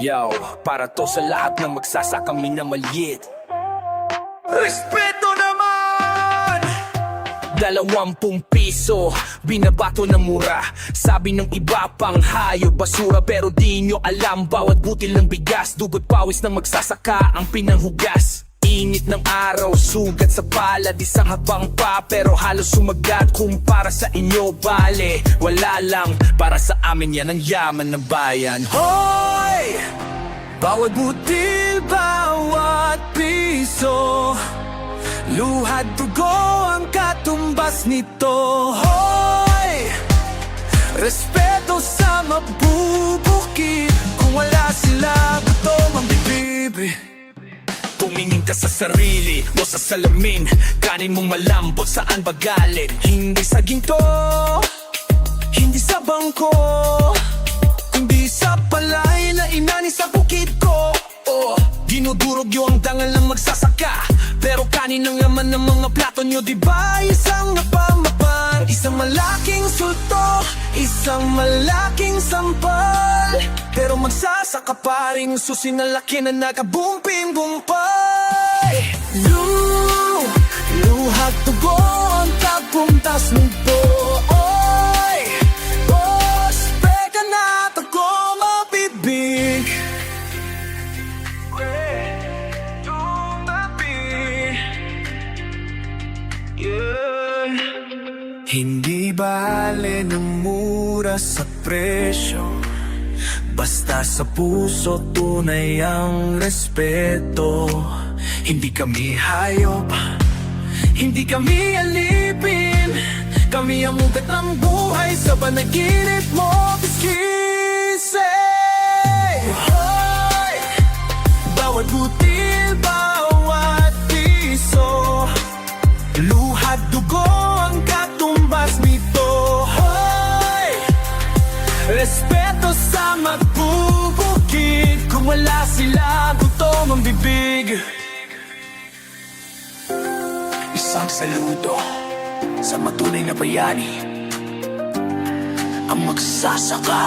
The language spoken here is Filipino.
Yo, para to sa lahat ng magsasakang minamaliit Respeto naman! Dalawampung piso, binabato ng mura. Sabi ng iba pang hayo, basura Pero di nyo alam, bawat butil ng bigas Dugot pawis ng magsasaka ang pinanghugas. Init ng araw, sugat sa palad Isang habang pa, pero halos sumagat Kumpara sa inyo, bale. Wala lang, para sa amin yan ang yaman ng bayan Hoy! Bawat butil, bawat piso Luhad dugo ang katumbas nito Hoy! Respeto sa mabubukid Kung wala sila, gutom ang bibibi Tumingin ka sa sarili mo sa salamin Kanin mong malambot saan ba galing Hindi sa ginto Hindi sa bangko Dinudurog yung ang dangal ng magsasaka. Pero kanin ang laman ng mga plato nyo Diba isang napamapan Isang malaking sulto Isang malaking sampal. Pero magsasaka pa rin Susi na laki na nakabumping-bumpay Lu Luhag tugo Hindi bale ng mura sa presyo. Basta sa puso tunay ang respeto. Hindi kami hayop. Hindi kami alipin. Kami ang ugat ng buhay Sa panaginip mo. Biskise Hoy! Bawat butil, Respeto sa magbubukid Kung wala sila, gutom ang bibig. Isang saludo sa matunay na bayani. Ang magsasaka